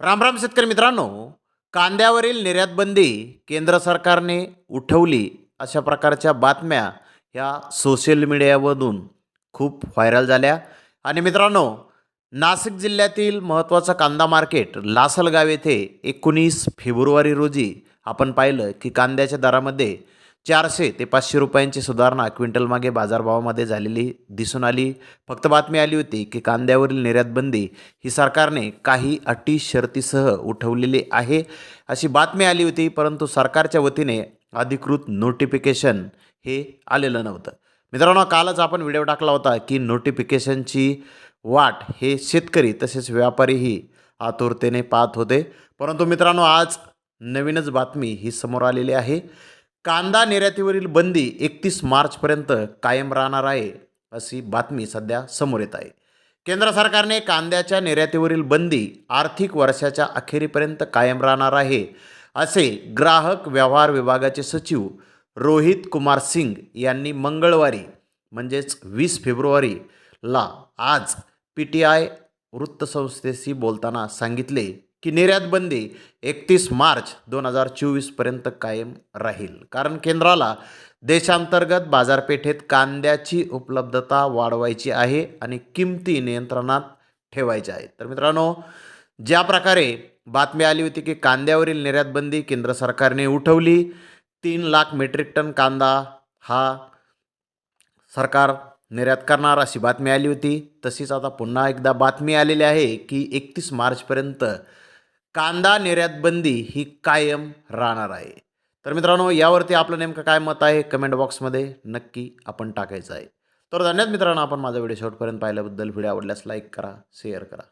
रामराम शेतकरी मित्रांनो कांद्यावरील निर्यात बंदी केंद्र सरकारने उठवली अशा प्रकारच्या बातम्या ह्या सोशल मीडियामधून खूप व्हायरल झाल्या. आणि मित्रांनो नाशिक जिल्ह्यातील महत्त्वाचं कांदा मार्केट लासलगाव येथे एकोणीस फेब्रुवारी रोजी आपण पाहिलं की कांद्याच्या दरामध्ये चारशे ते पाचशे रुपयांची सुधारणा क्विंटलमागे बाजारभावामध्ये झालेली दिसून आली. फक्त बातमी आली होती की कांद्यावरील निर्यातबंदी ही सरकारने काही अटी शर्तीसह उठवलेली आहे अशी बातमी आली होती परंतु सरकारच्या वतीने अधिकृत नोटिफिकेशन हे आलेलं नव्हतं. मित्रांनो कालच आपण व्हिडिओ टाकला होता की नोटिफिकेशनची वाट हे शेतकरी तसेच व्यापारीही आतुरतेने पाहत होते. परंतु मित्रांनो आज नवीनच बातमी ही समोर आलेली आहे. कांदा निर्यातीवरील बंदी एकतीस मार्चपर्यंत कायम राहणार आहे अशी बातमी सध्या समोर येत आहे. केंद्र सरकारने कांद्याच्या निर्यातीवरील बंदी आर्थिक वर्षाच्या अखेरीपर्यंत कायम राहणार आहे असे ग्राहक व्यवहार विभागाचे सचिव रोहित कुमार सिंग यांनी मंगळवारी म्हणजेच वीस फेब्रुवारीला आज पी टी आय वृत्तसंस्थेशी बोलताना सांगितले की निर्यात बंदी एकतीस मार्च दोन हजार चोवीसपर्यंत कायम राहील. कारण केंद्राला देशांतर्गत बाजारपेठेत कांद्याची उपलब्धता वाढवायची आहे आणि किमती नियंत्रणात ठेवायच्या आहेत. तर मित्रांनो ज्या प्रकारे बातमी आली होती की कांद्यावरील निर्यात बंदी केंद्र सरकारने उठवली तीन लाख मेट्रिक टन कांदा हा सरकार निर्यात करणार अशी बातमी आली होती. तशीच आता पुन्हा एकदा बातमी आलेली आहे की एकतीस मार्चपर्यंत कांदा निर्यात बंदी ही कायम राहणार आहे. तर मित्रांनो यावरती आपलं नेमकं काय मत आहे? कमेंट बॉक्समध्ये नक्की आपण टाकायचं आहे. तर धन्यवाद मित्रांनो आपण माझा व्हिडिओ शेवटपर्यंत पाहिल्याबद्दल. व्हिडिओ आवडल्यास लाईक करा शेअर करा.